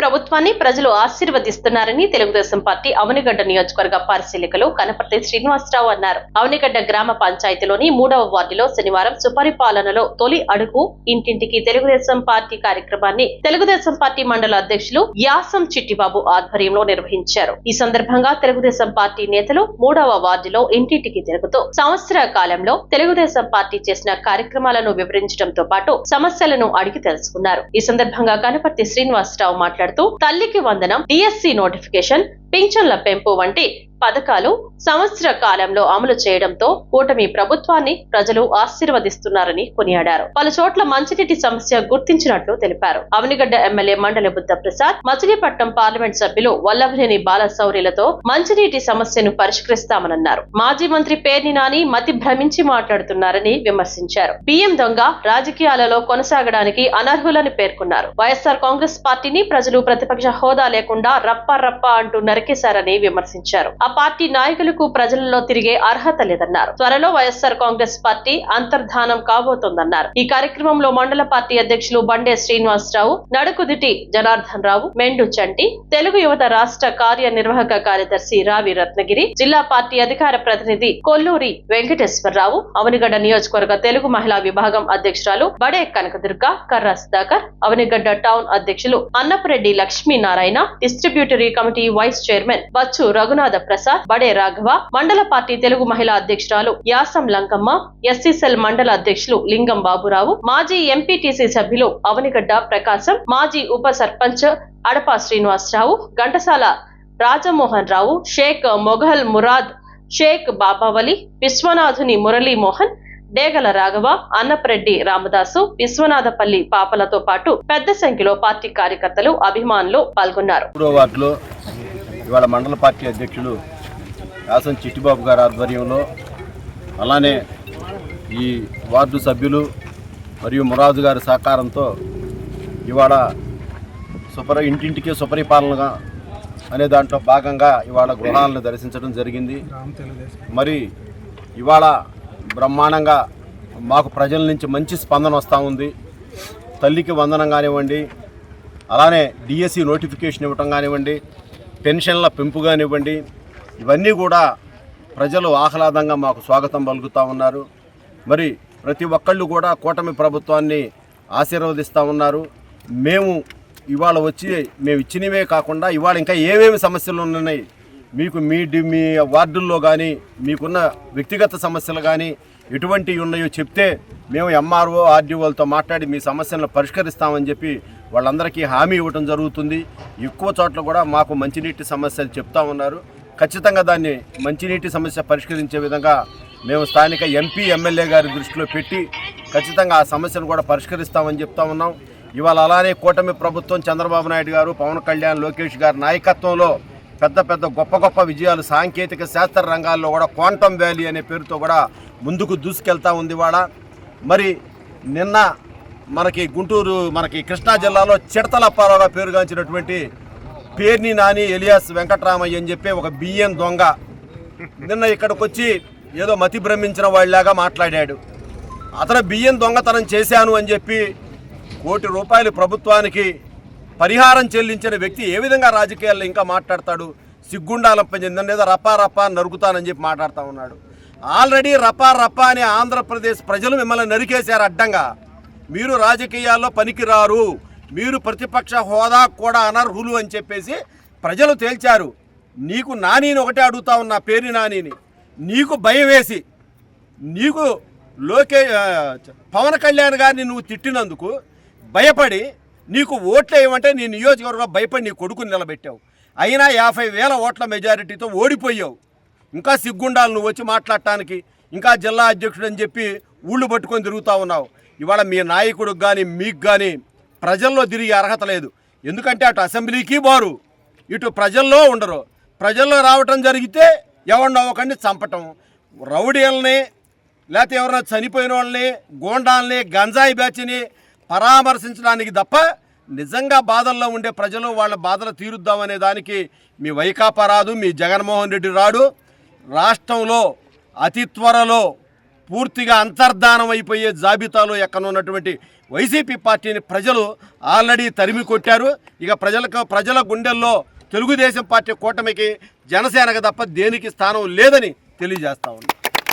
ప్రభుత్వాన్ని ప్రజలు ఆశీర్వదిస్తున్నారని తెలుగుదేశం పార్టీ అవనిగడ్డ నియోజకవర్గ పరిశీలికలు కనపర్తి శ్రీనివాసరావు అన్నారు. అవనిగడ్డ గ్రామ పంచాయతీలోని మూడవ వార్డులో శనివారం సుపరిపాలనలో తొలి అడుగు ఇంటింటికి తెలుగుదేశం పార్టీ కార్యక్రమాన్ని తెలుగుదేశం పార్టీ మండల అధ్యక్షులు యాసం చిట్టిబాబు ఆధ్వర్యంలో నిర్వహించారు. ఈ సందర్భంగా తెలుగుదేశం పార్టీ నేతలు మూడవ వార్డులో ఇంటింటికి తిరుగుతూ సంవత్సర కాలంలో తెలుగుదేశం పార్టీ చేసిన కార్యక్రమాలను వివరించడంతో పాటు సమస్యలను అడిగి తెలుసుకున్నారు. ఈ సందర్భంగా కనపర్తి శ్రీనివాసరావు మాట్లాడుతూ తల్లికి వందనం డిఎస్సి నోటిఫికేషన్ పింఛన్ల పెంపు వంటి పథకాలు సంవత్సర కాలంలో అమలు చేయడంతో కూటమి ప్రభుత్వాన్ని ప్రజలు ఆశీర్వదిస్తున్నారని కొనియాడారు. పలు చోట్ల మంచినీటి సమస్య గుర్తించినట్లు తెలిపారు. అవనిగడ్డ ఎమ్మెల్యే మండలి బుద్ధ ప్రసాద్ మచిలీపట్నం పార్లమెంట్ సభ్యులు వల్లభనేని బాలశౌర్యులతో మంచినీటి సమస్యను పరిష్కరిస్తామన్నారు మాజీ మంత్రి పేర్ని నాని మతి భ్రమించి మాట్లాడుతున్నారని విమర్శించారు. బియ్యం దొంగ రాజకీయాలలో కొనసాగడానికి అనర్హులని పేర్కొన్నారు. వైఎస్ఆర్ కాంగ్రెస్ పార్టీని ప్రజలు ప్రతిపక్ష హోదా లేకుండా రప్ప రప్ప అంటూ నరికేశారని విమర్శించారు. పార్టీ నాయకులకు ప్రజలలో తిరిగే అర్హత లేదన్నారు. త్వరలో వైఎస్ఆర్ కాంగ్రెస్ పార్టీ అంతర్ధానం కాబోతోందన్నారు. ఈ కార్యక్రమంలో మండల పార్టీ అధ్యక్షులు బండే శ్రీనివాసరావు నడుకుదిటి జనార్దన్ రావు మెండు చంటి తెలుగు యువత రాష్ట్ర కార్యనిర్వాహక కార్యదర్శి రావి రత్నగిరి జిల్లా పార్టీ అధికార ప్రతినిధి కొల్లూరి వెంకటేశ్వరరావు అవనిగడ్డ నియోజకవర్గ తెలుగు మహిళా విభాగం అధ్యక్షురాలు బడే కనకదుర్గ కర్ర సుధాకర్ అవనిగడ్డ టౌన్ అధ్యక్షులు Annapareddy Lakshminarayana distributary committee vice chairman Bachchu Raghunatha Prasad Bade Raghava మండల పార్టీ తెలుగు మహిళా అధ్యక్షురాలు యాసం లంకమ్మ ఎస్సీసెల్ మండల అధ్యక్షులు లింగం బాబురావు మాజీ ఎంపీటీసీ సభ్యులు అవనిగడ్డ ప్రకాశం మాజీ ఉప సర్పంచ్ అడపా శ్రీనివాసరావు ఘంటసాల రాజమోహన్ రావు షేక్ మొఘల్ మురాద్ షేక్ బాబావలి విశ్వనాథుని మురళీమోహన్ డేగల రాఘవ అన్నప్రెడ్డి రామదాసు విశ్వనాథపల్లి పాపలతో పాటు పెద్ద సంఖ్యలో పార్టీ కార్యకర్తలు అభిమానులు పాల్గొన్నారు. ఇవాళ మండల పార్టీ అధ్యక్షులు యాసం చిట్టిబాబు గారి ఆధ్వర్యంలో అలానే ఈ వార్డు సభ్యులు మరియు మురాజు గారి సహకారంతో ఇవాళ సుపరి ఇంటింటికి సుపరిపాలనగా అనే దాంట్లో భాగంగా ఇవాళ గృహాలను దర్శించడం జరిగింది. మరి ఇవాళ బ్రహ్మాండంగా మాకు ప్రజల నుంచి మంచి స్పందన వస్తూ ఉంది. తల్లికి వందనం కానివ్వండి అలానే డిఎస్సి నోటిఫికేషన్ ఇవ్వటం కానివ్వండి పెన్షన్ల పెంపు కానివ్వండి ఇవన్నీ కూడా ప్రజలు ఆహ్లాదంగా మాకు స్వాగతం పలుకుతూ ఉన్నారు. మరి ప్రతి ఒక్కళ్ళు కూడా కూటమి ప్రభుత్వాన్ని ఆశీర్వదిస్తూ ఉన్నారు. మేము ఇవాళ వచ్చి మేము ఇచ్చినవే కాకుండా ఇవాళ ఇంకా ఏమేమి సమస్యలు ఉన్నాయి మీకు మీ డి- మీ వార్డుల్లో కానీ మీకున్న వ్యక్తిగత సమస్యలు కానీ ఎటువంటివి ఉన్నాయో చెప్తే మేము ఎంఆర్ఓ ఆర్డీఓలతో మాట్లాడి మీ సమస్యలను పరిష్కరిస్తామని చెప్పి వాళ్ళందరికీ హామీ ఇవ్వడం జరుగుతుంది. ఎక్కువ చోట్ల కూడా మాకు మంచినీటి సమస్యలు చెప్తా ఉన్నారు. ఖచ్చితంగా దాన్ని మంచినీటి సమస్య పరిష్కరించే విధంగా మేము స్థానిక ఎంపీ ఎమ్మెల్యే గారి దృష్టిలో పెట్టి ఖచ్చితంగా ఆ సమస్యను కూడా పరిష్కరిస్తామని చెప్తా ఉన్నాం. ఇవాళ అలానే కూటమి ప్రభుత్వం చంద్రబాబు నాయుడు గారు పవన్ కళ్యాణ్ లోకేష్ గారి నాయకత్వంలో పెద్ద పెద్ద గొప్ప గొప్ప విజయాలు సాంకేతిక శాస్త్ర రంగాల్లో కూడా క్వాంటమ్ వ్యాలీ అనే పేరుతో కూడా ముందుకు దూసుకెళ్తా ఉంది వాడ మరి నిన్న మనకి గుంటూరు మనకి కృష్ణా జిల్లాలో చిడతలప్పారావుగా పేరుగాంచినటువంటి పేర్ని నాని ఎలియాస్ వెంకట్రామయ్య అని చెప్పి ఒక బియ్యం దొంగ నిన్న ఇక్కడికి వచ్చి ఏదో మతి భ్రమించిన వాళ్ళలాగా మాట్లాడాడు. అతను బియ్యం దొంగతనం చేశాను అని చెప్పి కోటి రూపాయలు ప్రభుత్వానికి పరిహారం చెల్లించిన వ్యక్తి ఏ విధంగా రాజకీయాల్లో ఇంకా మాట్లాడతాడు? సిగ్గుండాలం చెందిన ఏదో రపా రపా నరుకుతానని చెప్పి మాట్లాడుతూ ఉన్నాడు. ఆల్రెడీ రపా రపా అని ఆంధ్రప్రదేశ్ ప్రజలు మిమ్మల్ని నరికేశారు అడ్డంగా. మీరు రాజకీయాల్లో పనికిరారు. మీరు ప్రతిపక్ష హోదా కూడా అనర్హులు అని చెప్పేసి ప్రజలు తేల్చారు. నీకు నానిని ఒకటే అడుగుతా ఉన్నా పేరు నానిని. నీకు భయం వేసి నీకు లోకే పవన్ కళ్యాణ్ గారిని నువ్వు తిట్టినందుకు భయపడి నీకు ఓట్లు వేయమంటే నీ నియోజకవర్గంలో భయపడి నీ కొడుకుని నిలబెట్టావు. అయినా యాభై వేల ఓట్ల మెజారిటీతో ఓడిపోయావు. ఇంకా సిగ్గుండాలి నువ్వు వచ్చి మాట్లాడటానికి. ఇంకా జిల్లా అధ్యక్షుడు అని చెప్పి ఊళ్ళు పట్టుకొని తిరుగుతూ ఉన్నావు. ఇవాళ మీ నాయకుడికి కానీ మీకు కానీ ప్రజల్లో తిరిగే అర్హత లేదు. ఎందుకంటే అటు అసెంబ్లీకి పోరు ఇటు ప్రజల్లో ఉండరు. ప్రజల్లో రావటం జరిగితే ఎవరినో ఒకరిని చంపటం. రౌడీలని లేకపోతే ఎవరైనా చనిపోయిన వాళ్ళని గోండాల్ని గంజాయి బ్యాచ్ని పరామర్శించడానికి తప్ప నిజంగా బాధల్లో ఉండే ప్రజలు వాళ్ళ బాధలు తీరుద్దామనే దానికి మీ వైకాపా రాదు మీ జగన్మోహన్ రెడ్డి రాడు. రాష్ట్రంలో అతి త్వరలో పూర్తిగా అంతర్ధానం అయిపోయే జాబితాలో ఎక్కనున్నటువంటి వైసీపీ పార్టీని ప్రజలు ఆల్రెడీ తరిమి కొట్టారు. ఇక ప్రజలకు ప్రజల గుండెల్లో తెలుగుదేశం పార్టీ కూటమికి జనసేనకు తప్ప దేనికి స్థానం లేదని తెలియజేస్తా ఉంది